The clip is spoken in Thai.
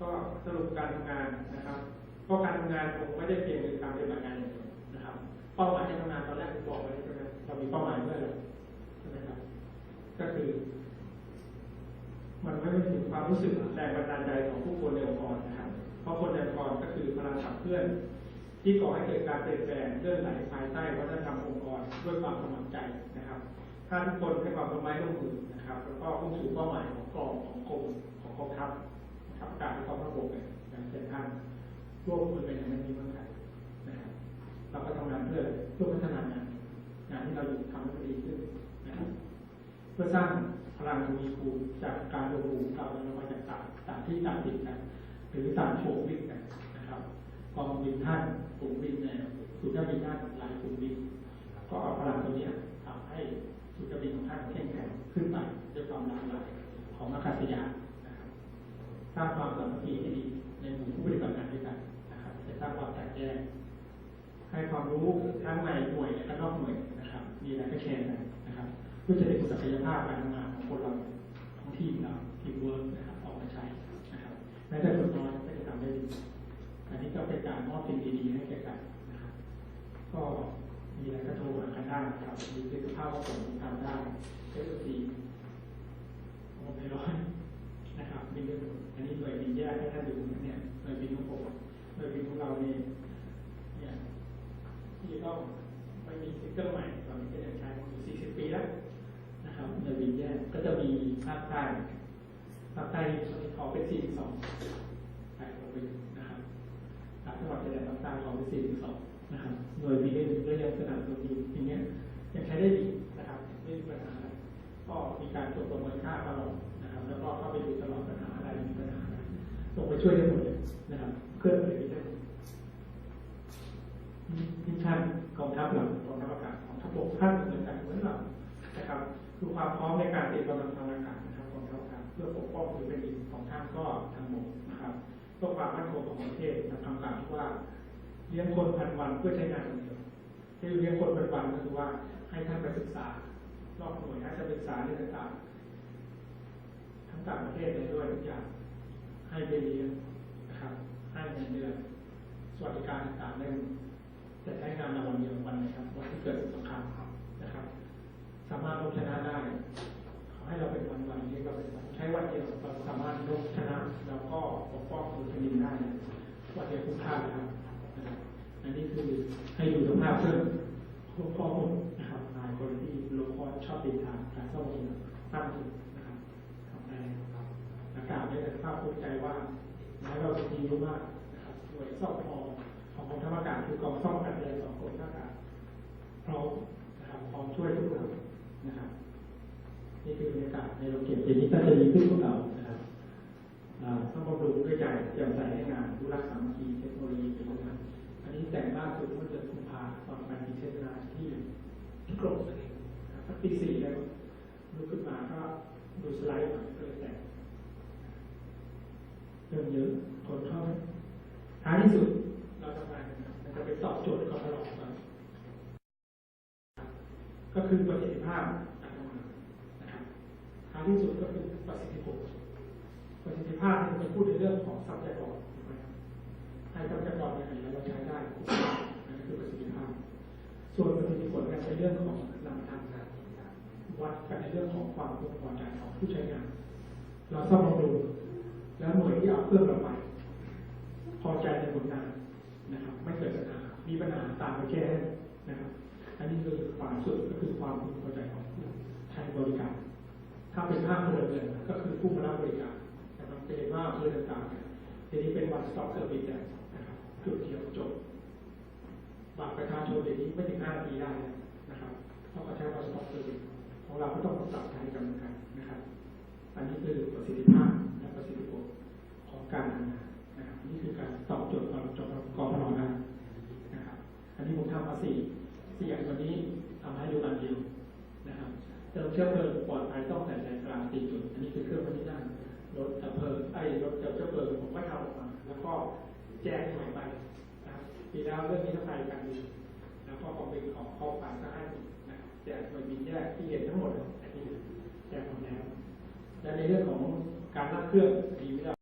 ก็สรุปการทำงานนะครับก็การทำงานคงไม่ได้เพียงเป็นการปฏิบัติงานอย่างเดียวนะครับเป้าหมายการทำงานตอนแรกผมบอกไว้ใช่ไหมเรามีเป้าหมายเพื่ออะไรใช่ไหมครับ ก็คือ มันไม่ได้ถึงความรู้สึกแรงบันดาลใจของผู้คนในองค์กรนะครับ เพราะคนในองค์กรก็คือพลังขับเคลื่อน ที่ก่อให้เกิดการเปลี่ยนแปลงเลื่อนไหลภายใต้วัฒนธรรมองค์กรด้วยความสมัครใจนะครับ ถ้าทุกคนให้ความร่วมไม้ร่วมมือนะครับ แล้วก็มุ่งสู่เป้าหมายของกองของกรมของกองทัพ ขับการที่กองทัพบกเนี่ยอย่างเช่นท่านร่วมมือกันอย่างไม่มีเงื่อนไขนะครับเราก็ทำงานเพื่อเพื่อพัฒนางานงานที่เราอยู่ทำให้ดีขึ้นนะครับเพื่อสร้างพลังทวีคูณจากการรวมกลุ่มเราเรามาจากต่างต่างที่ต่างติดกันหรือต่างโฉบวิ่งกันนะครับกองบินท่านกลุ่มบินเนี่ยสุดยอดบินท่านหลายกลุ่มบินก็เอาพลังตัวนี้ทำให้สุดยอดบินของท่านเข้มแข็งขึ้นไปด้วยความหลากหลายของอากาศยานนะ สร้างความสามัคคีที่ดีในหมู่ผู้ปฏิบัติงานด้วยกันนะครับ จะสร้างความแตกแยกให้ความรู้ทั้งในหน่วยและก็นอกหน่วยนะครับ มีอะไรก็แชร์กันนะครับเพื่อจะได้ศักยภาพการทำงานของคนเราของทีมเราทีมเวิร์กนะครับออกมาใช้นะครับแม้แต่ส่วนน้อยก็จะทำได้ดีอันนี้ก็เป็นการมอบสิ่งดีๆให้แก่กันนะครับ ก็มีอะไรก็โทรหากันได้ครับมีเสื้อผ้าว่าผมทำได้เอสีผมไม่ร้อนะครับมีเรื่องอันนี้หน่วยบินแยกให้ท่านดูเนี่ยหน่วยบินของผมหน่วยบินของเราเนี่ยเนี่ยที่ต้องไม่มีสติ๊กเกอร์ใหม่ตอนนี้ก็ยังใช้มาอยู่40 ปีแล้วนะครับในวินแยกก็จะมีภาคใต้ภาคใต้ตอนนี้ขอเป็น42ใช่ลงไปอยู่นะครับสามจังหวัดชายแดนภาคใต้ขอเป็น42นะครับโดยมีเรื่องก็ยังสนับสนุนอยู่อย่างเงี้ยยังใช้ได้ดีนะครับไม่มีปัญหาก็มีการตรวจประเมินค่าตลอดนะครับ แล้วก็เข้าไปดูต ลงไปช่วยได้หมดเลยนะครับเครื่องอะไรได้หมดมิชชั่นกองทัพหลักกองทัพอากาศกองทัพบกท่านเหมือนกันเหมือนเรานะครับคือความพร้อมในการเติดกำลังทางอากาศนะครับกองทัพอากาศเพื่อปกป้องผืนแผ่นดินของท่านก็ทางบกนะครับเพื่อความมั่นคงของประเทศนะคำกล่าวที่ว่าเลี้ยงคนพันวันเพื่อใช้งานคนเดียวที่เลี้ยงคนพันวันก็คือว่าให้ท่านไปศึกษานอกหน่วยให้ท่านศึกษาเรื่องต่างๆทั้งต่างประเทศเลยด้วยทุกอย่าง ให้ไปเรียนนะครับ ให้เงินเดือนสวัสดิการต่างๆได้จะใช้งานเราวันเดียววันนะครับวันที่เกิดสงครามนะครับ สามารถลบชนะได้ขอให้เราเป็นวันวันนี้ก็เป็นวันใช้วันเดียวเราสามารถลบชนะแล้วก็ปกป้องผืนแผ่นดินได้วันเดียวคุ้มค่าเลยครับนะครับอันนี้คือให้ดูสภาพเครื่อข้อมูลนะครับนายคนที่โลคอชอบติดทางการซ่อมบำรุงตั้งถูกนะครับทำได้ครับ อากาศได้แต่ภาพภูมิใจว่าแม้เราจะมีรู้มากนะครับหน่วยซ่อมพอของกองทัพอากาศคือกองซ่อมอากาศยานสองกองทัพอากาศพร้อมนะครับพร้อมช่วยทุกคนนะครับนี่คือบรรยากาศในโรงเก็บเย็นนี้ก็จะดีขึ้นกว่าเก่านะครับต้องบำรุงด้วยใจแจ่มใสให้งานรู้รักสามัคคีเทคโนโลยีเป็นงานอันนี้แต่งล่าสุดเมื่อเดือนกุมภาตอนไปพรีเซนต์งาที่ที่กรมเสนิทนะครับสักตีสี่แล้วลุกขึ้นมาก็ดูสไลด์มาก็เลยแต่ง เรื่องเยอะคนเข้าท้ายที่สุดเราทำงานมันจะไปตอบโจทย์ของตลอดก็คือประสิทธิภาพการทำงานนะครับท้ายที่สุดก็คือประสิทธิผลประสิทธิภาพเนี่ยจะพูดในเรื่องของทรัพยากรถูกไหมครับให้ทรัพยากรอย่างไรเราใช้ได้นั่นคือประสิทธิภาพ ส่วนประสิทธิผลเนี่ยเป็นเรื่องของนำทางการวัดกันในเรื่องของความพึงพอใจของผู้ใช้งาน เราซ่อมบำรุง แล้วหน่วยที่เอาเครื่องเราไปพอใจในผลงานนะครับ ไม่เกิดปัญหามีปัญหาตามไปแก้นะครับอันนี้คือความสุดก็คือความพึงพอใจของผู้ใช้บริการ ถ้าเป็นภาคพลเรือนก็คือผู้มารับบริการนะครับจะเห็นว่าเรือต่างๆเนี่ยทีนี้เป็น one stop service แล้วนะครับจุดเดียวจบบัตรประชาชนเดี๋ยวนี้ไม่ถึง5นาทีได้นะครับต้องมาใช้ one stop service ของเราก็ต้องปรับใช้กันเหมือนกันนะครับ อันนี้คือประสิทธิภาพและประสิทธิผลของการทำงานนะครับนี่คือการตอบโจทย์ของจบกพนได้นะครับ อันนี้ผมทำมาสี่สี่อย่างตัวนี้ทำให้ดูอันเดียวนะครับ เชื้อเพลิงปลอดภัยต้องแต่ใจกลางตีจุด อันนี้คือเครื่องพัฒนารถดับเพลิงไอ้รถจะเชื้อเพลิงผมก็ทำออกมา แล้วก็แจ้งหน่วยไปนะครับปีแล้วเรื่องนี้ทำไมกันดีแล้วก็คอมเป็นของข้อความก็ให้นะแจกหน่วยบินแยกที่เห็นทั้งหมดอันนี้แจกหมดแล้วและในเรื่องของการรับเครื่องมีวิธี